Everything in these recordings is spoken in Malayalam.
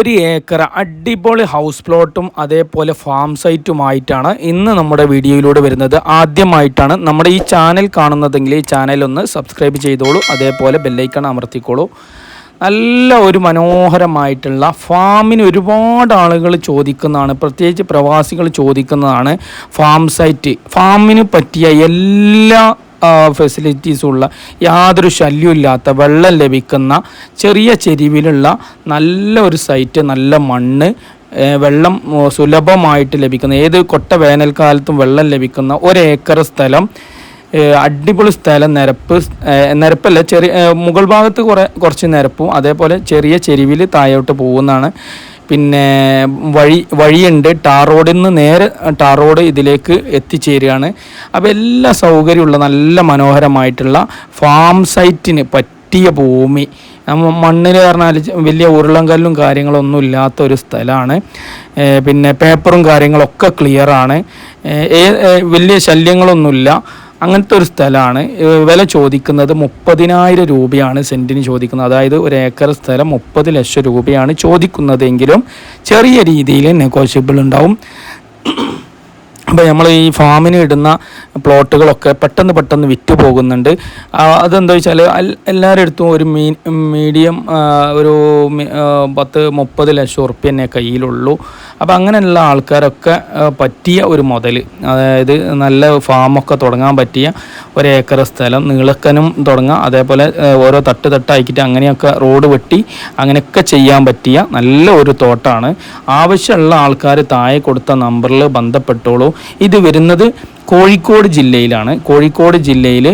ഒരു ഏക്കർ അടിപൊളി ഹൗസ് പ്ലോട്ടും അതേപോലെ ഫാം സൈറ്റുമായിട്ടാണ് ഇന്ന് നമ്മുടെ വീഡിയോയിലൂടെ വരുന്നത്. ആദ്യമായിട്ടാണ് നമ്മുടെ ഈ ചാനൽ കാണുന്നതെങ്കിൽ ഈ ചാനൽ ഒന്ന് സബ്സ്ക്രൈബ് ചെയ്തോളൂ. അതേപോലെ ബെല്ലൈക്കൺ അമർത്തിക്കോളൂ. നല്ല ഒരു മനോഹരമായിട്ടുള്ള ഫാമിന് ഒരുപാട് ആളുകൾ ചോദിക്കുന്നതാണ്. പ്രത്യേകിച്ച് പ്രവാസികൾ ചോദിക്കുന്നതാണ് ഫാം സൈറ്റ് ഫാമിന് പറ്റിയ എല്ലാ ഫെസിലിറ്റീസുള്ള യാതൊരു ശല്യമില്ലാത്ത വെള്ളം ലഭിക്കുന്ന ചെറിയ ചെരിവിലുള്ള നല്ല ഒരു സൈറ്റ് നല്ല മണ്ണ് വെള്ളം സുലഭമായിട്ട് ലഭിക്കുന്ന ഏത് കൊട്ട വേനൽക്കാലത്തും വെള്ളം ലഭിക്കുന്ന ഒരേക്കർ സ്ഥലം അടിപൊളി സ്ഥലം നിരപ്പ് നിരപ്പല്ല ചെറിയ മുകൾ ഭാഗത്ത് കുറേ കുറച്ച് നിരപ്പും അതേപോലെ ചെറിയ ചെരിവിൽ താഴോട്ട് പോകുന്നതാണ്. പിന്നെ വഴി വഴിയുണ്ട്. ടാർ റോഡിൽ നിന്ന് നേരെ ടാർ റോഡ് ഇതിലേക്ക് എത്തിച്ചേരുകയാണ്. അപ്പോൾ എല്ലാ സൗകര്യമുള്ള നല്ല മനോഹരമായിട്ടുള്ള ഫാം സൈറ്റിന് പറ്റിയ ഭൂമി. മണ്ണിൽ പറഞ്ഞാൽ വലിയ ഉരുളങ്കല്ലും കാര്യങ്ങളൊന്നും ഇല്ലാത്ത ഒരു സ്ഥലമാണ് പിന്നെ പേപ്പറും കാര്യങ്ങളൊക്കെ ക്ലിയറാണ്. വലിയ ശല്യങ്ങളൊന്നുമില്ല. അങ്ങനത്തെ ഒരു സ്ഥലമാണ്. വില ചോദിക്കുന്നത് മുപ്പതിനായിരം രൂപയാണ് സെന്റിന് ചോദിക്കുന്നത്. അതായത് ഒരു ഏക്കർ സ്ഥലം മുപ്പത് ലക്ഷം രൂപയാണ് ചോദിക്കുന്നതെങ്കിലും ചെറിയ രീതിയിൽ നെഗോഷ്യബിൾ ഉണ്ടാവും. അപ്പോൾ നമ്മൾ ഈ ഫാമിന് ഇടുന്ന പ്ലോട്ടുകളൊക്കെ പെട്ടെന്ന് പെട്ടെന്ന് വിറ്റ് പോകുന്നുണ്ട്. അതെന്താ വെച്ചാൽ എല്ലാവരുടെ അടുത്തും ഒരു മീ മീഡിയം ഒരു പത്ത് മുപ്പത് ലക്ഷം ഉറുപ്പ്യ തന്നെ കയ്യിലുള്ളൂ. അപ്പോൾ അങ്ങനെയുള്ള ആൾക്കാരൊക്കെ പറ്റിയ ഒരു മുതൽ അതായത് നല്ല ഫാമൊക്കെ തുടങ്ങാൻ പറ്റിയ ഒരു ഏക്കർ സ്ഥലം നീളക്കനും തുടങ്ങാം. അതേപോലെ ഓരോ തട്ട് തട്ടാക്കിയിട്ട് അങ്ങനെയൊക്കെ റോഡ് വെട്ടി അങ്ങനെയൊക്കെ ചെയ്യാൻ പറ്റിയ നല്ല ഒരു തോട്ടാണ്. ആവശ്യമുള്ള ആൾക്കാർ താഴെ കൊടുത്ത നമ്പറിൽ ബന്ധപ്പെട്ടോളൂ. ഇത് വരുന്നത് കോഴിക്കോട് ജില്ലയിലാണ്. കോഴിക്കോട് ജില്ലയിൽ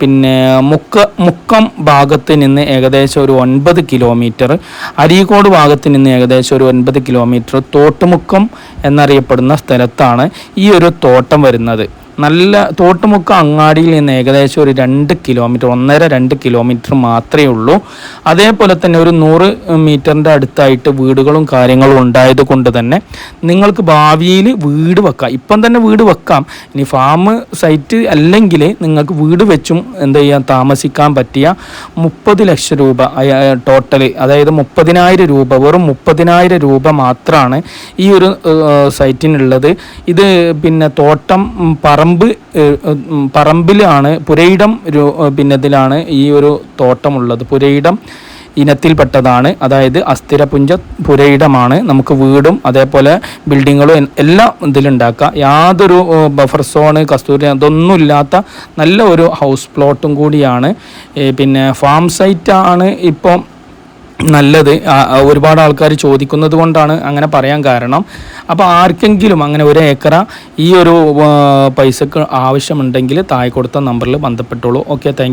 പിന്നെ മുക്ക മുക്കം ഭാഗത്ത് നിന്ന് ഏകദേശം ഒരു ഒൻപത് കിലോമീറ്റർ അരീക്കോട് ഭാഗത്ത് നിന്ന് ഏകദേശം ഒരു ഒൻപത് കിലോമീറ്റർ തോട്ടുമുക്കം എന്നറിയപ്പെടുന്ന സ്ഥലത്താണ് ഈ ഒരു തോട്ടം വരുന്നത്. നല്ല തോട്ടുമുക്ക അങ്ങാടിയിൽ നിന്ന് ഏകദേശം ഒരു രണ്ട് കിലോമീറ്റർ ഒന്നര രണ്ട് കിലോമീറ്റർ മാത്രമേ ഉള്ളൂ. അതേപോലെ തന്നെ ഒരു നൂറ് മീറ്ററിന്റെ അടുത്തായിട്ട് വീടുകളും കാര്യങ്ങളും ഉണ്ടായത് കൊണ്ട് തന്നെ നിങ്ങൾക്ക് ഭാവിയിൽ വീട് വെക്കാം. ഇപ്പം തന്നെ വീട് വെക്കാം. ഇനി ഫാം സൈറ്റ് അല്ലെങ്കിൽ നിങ്ങൾക്ക് വീട് വെച്ചും എന്ത് ചെയ്യാൻ താമസിക്കാൻ പറ്റിയ മുപ്പത് ലക്ഷം രൂപ ടോട്ടൽ അതായത് മുപ്പതിനായിരം രൂപ വെറും മുപ്പതിനായിരം രൂപ മാത്രമാണ് ഈ ഒരു സൈറ്റിനുള്ളത്. ഇത് പിന്നെ തോട്ടം ഉം, പറമ്പ് പറമ്പിലാണ് പുരയിടം ഇതിലാണ് ഈ ഒരു തോട്ടമുള്ളത്. പുരയിടം ഇനത്തിൽപ്പെട്ടതാണ്. അതായത് അസ്ഥിരപുഞ്ച പുരയിടമാണ്. നമുക്ക് വീടും അതേപോലെ ബിൽഡിങ്ങുകളും എല്ലാം ഇതിലുണ്ടാക്കാം. യാതൊരു ബഫർ സോണ് കസ്തൂരി അതൊന്നും ഇല്ലാത്ത നല്ല ഒരു ഹൗസ് പ്ലോട്ടും കൂടിയാണ്. പിന്നെ ഫാം സൈറ്റാണ് ഇപ്പം നല്ലത്. ഒരുപാട് ആൾക്കാർ ചോദിക്കുന്നത് കൊണ്ടാണ് അങ്ങനെ പറയാൻ കാരണം. അപ്പോൾ ആർക്കെങ്കിലും അങ്ങനെ ഒരു ഏക്കറ ഈ ഒരു പൈസക്ക് ആവശ്യമുണ്ടെങ്കിൽ താഴെ കൊടുത്ത നമ്പറിൽ ബന്ധപ്പെട്ടോളൂ. Okay thank